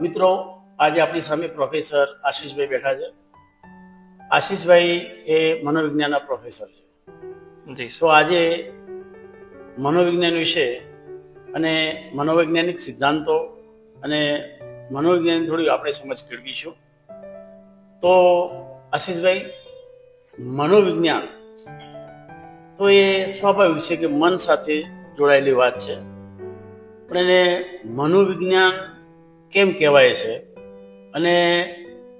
મિત્રો આજે આપણી સામે પ્રોફેસર આશીષભાઈ બેઠા છે. આશીષભાઈ એ મનોવિજ્ઞાનના પ્રોફેસર છે. તો આજે મનોવિજ્ઞાન વિશે અને મનોવૈજ્ઞાનિક સિદ્ધાંતો અને મનોવિજ્ઞાન થોડી આપણે સમજ કેળવીશું. તો આશીષભાઈ મનોવિજ્ઞાન તો એ સ્વાભાવિક છે કે મન સાથે જોડાયેલી વાત છે. પણ એને મનોવિજ્ઞાન કેમ કહેવાય છે? અને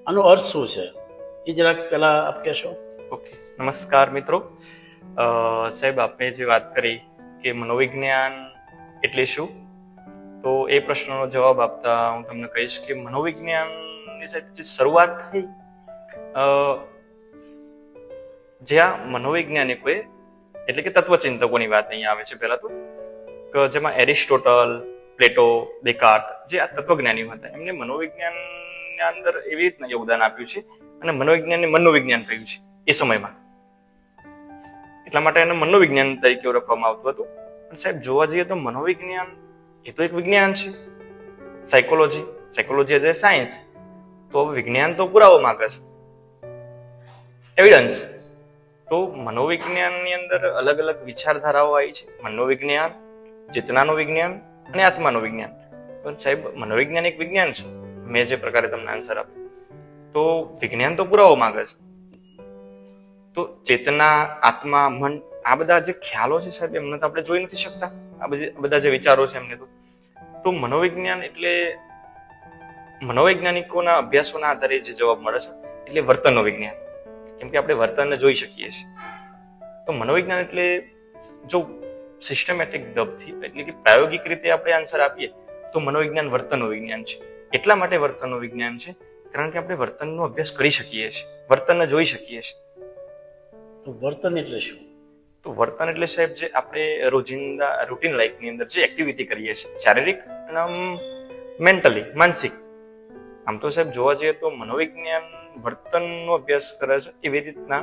આનો અર્થ શું છે? એ જરાક પહેલાં આપ કહેશો. ઓકે. નમસ્કાર મિત્રો. સાહેબ આપે જે વાત કરી કે મનોવિજ્ઞાન એટલે શું? તો એ પ્રશ્નનો જવાબ આપતા હું તમને કહીશ કે મનોવિજ્ઞાનની સાહેબ જે શરૂઆત થઈ જ્યાં મનોવૈજ્ઞાનિકોએ એટલે કે તત્વચિંતકોની વાત અહીંયા આવે છે પહેલા તો, કે જેમાં એરિસ્ટોટલ પ્લેટો દેકાર્ત જે આ તત્વજ્ઞાનીઓ હતા. એમને મનોવિજ્ઞાનના અંદર એવી રીતના યોગદાન આપ્યું છે અને મનોવિજ્ઞાનને મનોવિજ્ઞાન કહ્યું છે એ સમયમાં. એટલા માટે એને મનોવિજ્ઞાન તરીકે ઓળખવામાં આવતું હતું. પણ સાહેબ, જોવા જઈએ તો મનોવિજ્ઞાન એ તો એક વિજ્ઞાન છે. સાયકોલોજી સાયકોલોજી એ સાયન્સ તો વિજ્ઞાન તો પુરાવો માંગે છે. એવિડન્સ તો મનોવિજ્ઞાનની અંદર અલગ અલગ વિચારધારાઓ આવી છે. મનોવિજ્ઞાન, ચેતનાનું વિજ્ઞાન અને આત્માનું વિજ્ઞાન પણ સાહેબ, મનોવિજ્ઞાન એક વિજ્ઞાન છે. મેં જે પ્રકારે તમને આન્સર આપ્યો. તો વિજ્ઞાન તો પુરાવો માંગે છે. તો ચેતના, આત્મા, મન, આ બધા જે ખ્યાલો છે સાહેબ, એમને તો આપણે જોઈ નથી શકતા. આ બધા જે વિચારો છે એમને તો. તો મનોવિજ્ઞાન એટલે મનોવૈજ્ઞાનિકોના અભ્યાસોના આધારે જે જવાબ મળે છે, એટલે વર્તનનું વિજ્ઞાન. કેમ કે આપણે વર્તનને જોઈ શકીએ છીએ. તો મનોવિજ્ઞાન એટલે જો સિસ્ટમેટિક દબથી એટલે કે પ્રાયોગિક રીતે આપણે આન્સર આપીએ તો મનોવિજ્ઞાન વર્તનનું વિજ્ઞાન છે. એટલા માટે વર્તનનું વિજ્ઞાન છે કારણ કે આપણે વર્તનનો અભ્યાસ કરી શકીએ છીએ વર્તનને જોઈ શકીએ છીએ. તો વર્તન એટલે શું? તો વર્તન એટલે સાહેબ જે આપણે રોજિંદા રૂટીન લાઈફની અંદર જે એક્ટિવિટી કરીએ છીએ શારીરિક અને આમ મેન્ટલી માનસિક. આમ તો સાહેબ જોવા જઈએ તો મનોવિજ્ઞાન વર્તનનો અભ્યાસ કરે છે એવી રીતના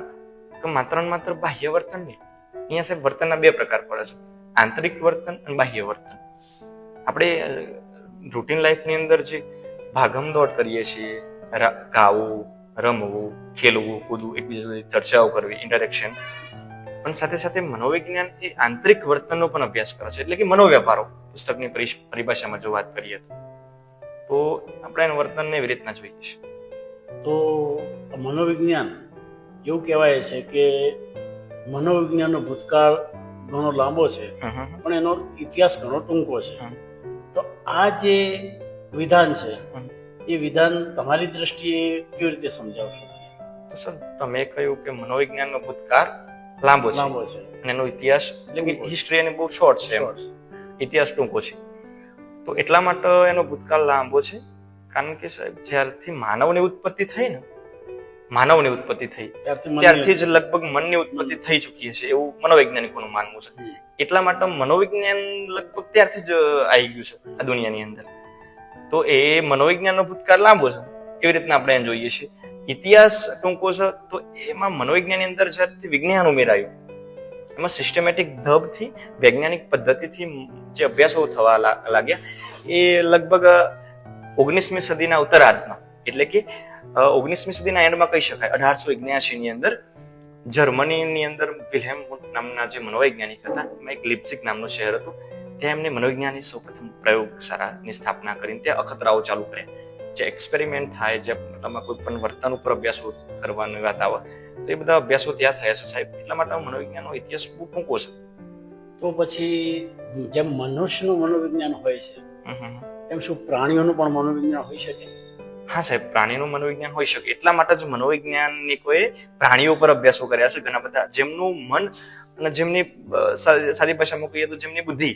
માત્ર ને માત્ર બાહ્ય વર્તન નહીં અહીંયા સાહેબ વર્તનના બે પ્રકાર પડે છે. આંતરિક વર્તન અને બાહ્ય વર્તન. આપણે રૂટીન લાઈફની અંદર જે ભાગમ દોડ કરીએ છીએ ગાવું, રમવું, ખેલવું, કૂદવું એકબીજા જોડે ચર્ચાઓ કરવી ઇન્ટરેક્શન પણ સાથે સાથે મનોવિજ્ઞાન એ આંતરિક વર્તનનો પણ અભ્યાસ કરે છે. એટલે કે મનોવ્યાપારો પુસ્તકની પરિભાષામાં જો વાત કરીએ તો આપણે એનું વર્તનને એવી રીતના જોઈએ છીએ. તો મનોવિજ્ઞાન એવું કહેવાય છે કે મનોવિજ્ઞાનનો ભૂતકાળ ઘણો લાંબો છે પણ એનો ઇતિહાસ ઘણો ટૂંકો છે. તો આ જે વિધાન છે એ વિધાન તમારી દ્રષ્ટિએ કેવી રીતે સમજાવશો તો સર તમે કહ્યું કે મનોવિજ્ઞાનનો ભૂતકાળ લાંબો છે. લાંબો છે. અને એનો ઇતિહાસ એટલે કે હિસ્ટ્રી એની બહુ શોર્ટ છે. ઇતિહાસ ટૂંકો છે. તો એટલા માટે એનો ભૂતકાળ લાંબો છે કારણ કે સાહેબ જ્યારથી માનવની ઉત્પત્તિ થઈ ને માનવની ઉત્પત્તિ થઈ. ત્યારથી જ લગભગ મનની ઉત્પત્તિ થઈ ચૂકી હશે એવું મનોવૈજ્ઞાનિકોનું માનવું છે. એટલા માટે મનોવિજ્ઞાન લગભગ ત્યારથી જ આવી ગયું છે આ દુનિયાની અંદર. તો એ મનોવિજ્ઞાનનો ભૂતકાળ લાંબો છે. એવી રીતના આપણે એને જોઈએ છીએ. ઇતિહાસ ટૂંકો છે તો એમાં મનોવિજ્ઞાનની અંદર જ્યારથી વિજ્ઞાન ઉમેરાયું એમાં સિસ્ટમેટિક ધબથી વૈજ્ઞાનિક પદ્ધતિથી જે અભ્યાસો થવા લાગ્યા એ લગભગ ઓગણીસમી સદીના ઉત્તરાર્ધમાં. એટલે કે ઓગણીસમી સુધીના એન્ડમાં કહી શકાય. અઢારસો એગ્યાસી ની અંદર જર્મનીની અંદર વિલ્હેમ નામના જે મનોવૈજ્ઞાનિક હતા એમાં એક લિપ્સિક નામનું શહેર હતું. ત્યાં એમને મનોવિજ્ઞાનની સૌપ્રથમ પ્રયોગશાળાની સ્થાપના કરીને ત્યાં અખતરાઓ ચાલુ કર્યા. જે એક્સપેરિમેન્ટ થાય જે મતલબમાં કોઈ પણ વર્તન ઉપર અભ્યાસો કરવાની વાત આવે તો એ બધા અભ્યાસો ત્યાં થયા છે સાહેબ. એટલા માટે મનોવિજ્ઞાનનો ઇતિહાસ બહુ ટૂંકો છે. તો પછી જેમ મનુષ્યનું મનોવિજ્ઞાન હોય છે. એમ શું પ્રાણીઓનું પણ મનોવિજ્ઞાન હોઈ શકે? હા સાહેબ, પ્રાણીનું મનોવિજ્ઞાન હોઈ શકે. એટલા માટે જ મનોવૈજ્ઞાનિકોએ પ્રાણીઓ પર અભ્યાસો કર્યા છે ઘણા બધા. જેમનું મન અને જેમની સાદી ભાષામાં કહીએ તો જેમની બુદ્ધિ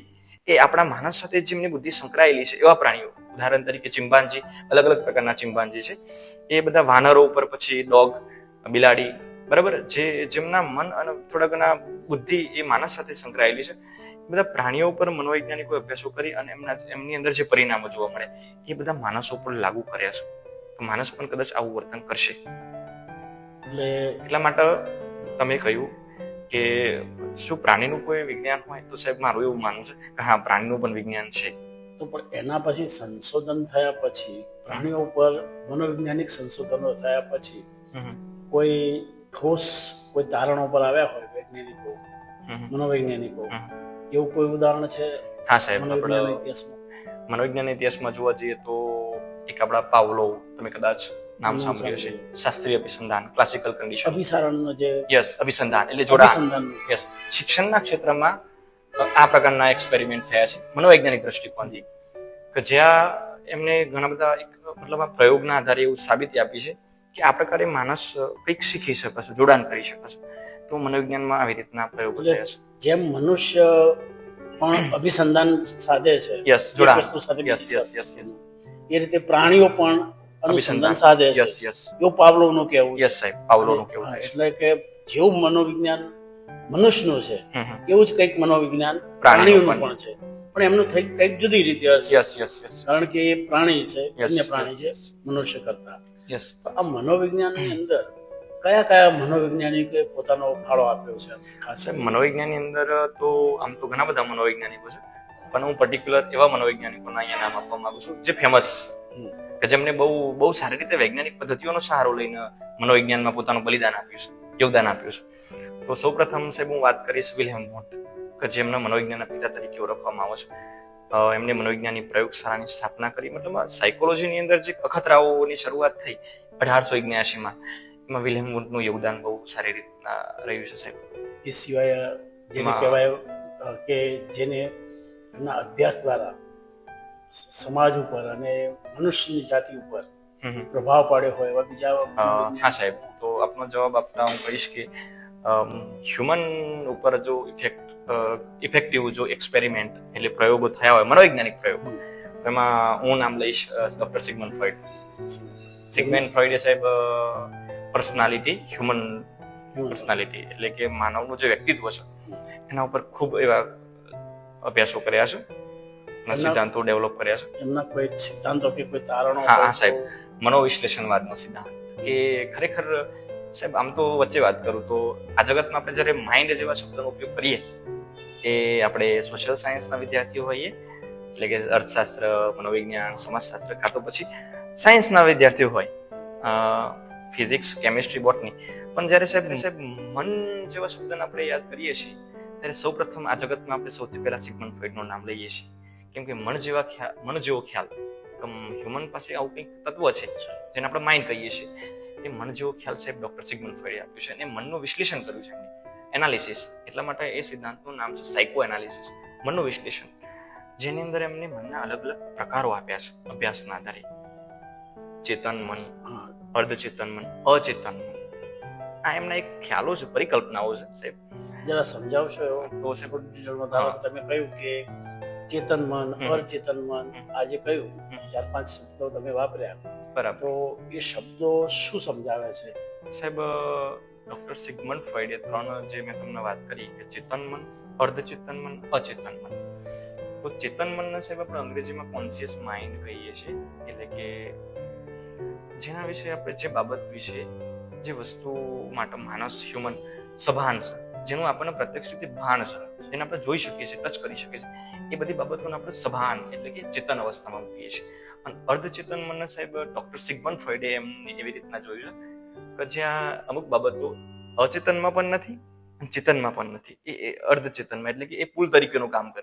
એ આપણા માણસ સાથે જેમની બુદ્ધિ સંકળાયેલી છે. એવા પ્રાણીઓ. ઉદાહરણ તરીકે ચિંપાંજી અલગ અલગ પ્રકારના ચિંપાંજી છે. એ બધા વાનરો ઉપર પછી ડોગ, બિલાડી, બરાબર? જે, જેમના મન અને થોડા ઘણા બુદ્ધિ એ માણસ સાથે સંકળાયેલી છે. બધા પ્રાણીઓ ઉપર મનોવૈજ્ઞાનિકો અભ્યાસો કરી અને એમના, એમની અંદર જે પરિણામો જોવા મળે, એ બધા માણસો પર લાગુ કર્યા છે. માણસ પણ કદાચ આવું વર્તન કરશે. એટલે એટલા માટે તમે કહ્યું કે શું પ્રાણીનું કોઈ વિજ્ઞાન હોય તો સાહેબ મારું એવું માનવું છે કે હા પ્રાણીનું પણ વિજ્ઞાન છે. તો પણ એના પછી સંશોધન થયા પછી પ્રાણીઓ ઉપર મનોવૈજ્ઞાનિક સંશોધનો થયા પછી. કોઈ ઠોસ કોઈ તારણો પર આવ્યા હોય વૈજ્ઞાનિકો. મનોવૈજ્ઞાનિકો? એવું કોઈ ઉદાહરણ છે હા સાહેબ મનોવિજ્ઞાન ઇતિહાસમાં? મનોવિજ્ઞાન ઇતિહાસમાં જોવા જઈએ તો એક આપણા પાવલો તમે કદાચ નામ સાંભળ્યું છે શાસ્ત્રીય અભિસંધાન ક્લાસિકલ કન્ડિશન અભિસારણનો જે યસ અભિસંધાન એટલે જોડાણ. યસ શિક્ષણના ક્ષેત્રમાં આ પ્રકારના એક્સપેરિમેન્ટ થયા છે. મનોવૈજ્ઞાનિક દ્રષ્ટિકોણથી. કે જ્યાં એમને ઘણા બધા એક મતલબ આ પ્રયોગના આધારે એવું સાબિતી આપી છે કે આ પ્રકારે માણસ કંઈક શીખી શકે છે જોડાણ કરી શકે છે. તો મનોવિજ્ઞાનમાં આવી રીતના પ્રયોગો થયા છે. જેમ મનુષ્ય પણ અભિસંધાન સાધે છે યસ જોડાણ. વસ્તુ સાથે યસ યસ યસ એ રીતે પ્રાણીઓ પણ અનુસંધાન. સાધે છે. એવું પાવલોવનું કહેવું છે. યસ સાહેબ પાવલોનું કેવું છે. એટલે કે જેવું મનોવિજ્ઞાન મનુષ્યનું છે. એવું જ કંઈક મનોવિજ્ઞાન પ્રાણીઓનું પણ. છે. પણ એમનું થઈ કંઈક જુદી રીતે હશે. યસ યસ યસ કારણ કે એ પ્રાણી છે અન્ય પ્રાણી છે મનુષ્ય કરતા. યસ તો આ મનોવિજ્ઞાનની અંદર કયા કયા મનોવૈજ્ઞાનિકે પોતાનો ફાળો આપ્યો છે? ખાસ મનોવિજ્ઞાનની અંદર તો આમ તો ઘણા બધા મનોવૈજ્ઞાનિકો છે. પણ હું પર્ટિક્યુલર એવા મનોવૈજ્ઞાનિકોના અહીંયા નામ આપવા માંગુ છું જે ફેમસ કે જેમને બહુ બહુ સારી રીતે વૈજ્ઞાનિક પદ્ધતિઓનો સહારો લઈને મનોવિજ્ઞાનમાં પોતાનું બલિદાન આપ્યું છે યોગદાન આપ્યું છે. તો સૌપ્રથમ સાહેબ હું વાત કરીશ વિલહેમ મોટ કે જેમના મનોવિજ્ઞાનના પિતા તરીકે ઓળખવામાં આવે છે. એમને મનોવિજ્ઞાનની પ્રયોગશાળાની સ્થાપના કરી મતલબ સાયકોલોજીની અંદર જે અખતરાઓની શરૂઆત થઈ અઢારસો ઓગણ્યાસીમાં એમાં વિલિયમ વોન્ટનું યોગદાન બહુ સારી રીતના રહ્યું છે સાહેબ. એ સિવાય જેને કહેવાય કે જેને એમના અભ્યાસ દ્વારા સમાજ ઉપર અને મનુષ્યની જાતિ ઉપર. પ્રભાવ પાડ્યો હોય એવા બીજા હા સાહેબ. તો આપનો જવાબ આપતા હું કહીશ કે હ્યુમન ઉપર જો ઇફેક્ટ ઇફેક્ટિવ જો એક્સપેરિમેન્ટ એટલે પ્રયોગો થયા હોય મનોવૈજ્ઞાનિક પ્રયોગો. એમાં હું નામ લઈશ ડોક્ટર સિગમન ફ્રોઈડ. સિગમેન ફ્રોઈડે સાહેબ પર્સનાલિટી હ્યુમન પર્સનાલિટી એટલે કે માનવનું જે વ્યક્તિત્વ છે એના ઉપર ખૂબ એવા અભ્યાસો કર્યા છે? અને સિદ્ધાંતો ડેવલપ કર્યા છે? એમના કોઈ સિદ્ધાંતો કે કોઈ તારણો હા, સાહેબ. મનોવિશ્લેષણવાદનો સિદ્ધાંત. કે ખરેખર સાહેબ આમ તો વચ્ચે વાત કરું તો આ જગતમાં આપણે જ્યારે માઇન્ડ જેવા શબ્દનો ઉપયોગ કરીએ એ આપણે સોશિયલ સાયન્સના વિદ્યાર્થીઓ હોઈએ એટલે કે અર્થશાસ્ત્ર મનોવિજ્ઞાન સમાજશાસ્ત્ર કાં તો પછી સાયન્સના વિદ્યાર્થીઓ હોય ફિઝિક્સ કેમિસ્ટ્રી બોટની પણ જ્યારે સાહેબ સાહેબ મન જેવા શબ્દને આપણે યાદ કરીએ છીએ ત્યારે સૌપ્રથમ આ જગતમાં આપણે સૌથી પહેલા સિગમન ફ્રોઈડનું નામ લઈએ છીએ. કેમ કે મન જેવા ખ્યાલ મન જેવો ખ્યાલ હ્યુમન પાસે આવું કંઈક તત્વ છે, જેને આપણે માઇન્ડ કહીએ છીએ. એ મન જેવો ખ્યાલ સાહેબ ડોક્ટર સિગમન ફ્રોઈડે આપ્યું છે અને મનનું વિશ્લેષણ કર્યું છે એનાલિસિસ, એટલા માટે એ સિદ્ધાંતનું નામ છે સાયકો એનાલિસિસ મનનું વિશ્લેષણ. જેની અંદર એમને મનના અલગ અલગ પ્રકારો આપ્યા છે, અભ્યાસના આધારે. ચેતન મન, અર્ધચેતન મન, અચેતન મન. આ એમના એક ખ્યાલો છે, પરિકલ્પનાઓ છે સાહેબ. જરા સમજાવશો એવો? તો ડિટેલમાં ધારો તમે કહ્યું કે ચેતન મન. અચેતન મન આજે કહ્યું ચાર પાંચ શબ્દો તમે વાપર્યા. બરાબર. તો એ શબ્દો શું સમજાવે છે? સાહેબ ડોક્ટર સિગમન્ડ ફ્રોઈડે ત્રણ જે મેં તમને વાત કરી કે ચેતન મન અર્ધચેતન મન અચેતન મન. તો ચેતન મનને સાહેબ આપણે અંગ્રેજીમાં કોન્શિયસ માઇન્ડ કહીએ છીએ. એટલે કે જેના વિશે આપણે જે બાબત વિશે જે વસ્તુ માટે માણસ હ્યુમન સભાન છે. જેનું આપણને પ્રત્યક્ષ રીતે ભાન છે. જેને આપણે જોઈ શકીએ છીએ, ટચ કરી શકીએ છીએ. એ બધી બાબતોને આપણે સભાન એટલે કે ચેતન અવસ્થામાં મૂકીએ છીએ. અને અર્ધચેતન મનને સાહેબ ડોક્ટર સિગમન ફ્રોઈડે એમને એવી રીતના જોયું છે કે જ્યાં અમુક બાબતો અચેતનમાં પણ નથી ચેતનમાં પણ નથી. એ અર્ધચેતનમાં એટલે કે એ પુલ તરીકેનું કામ કરે.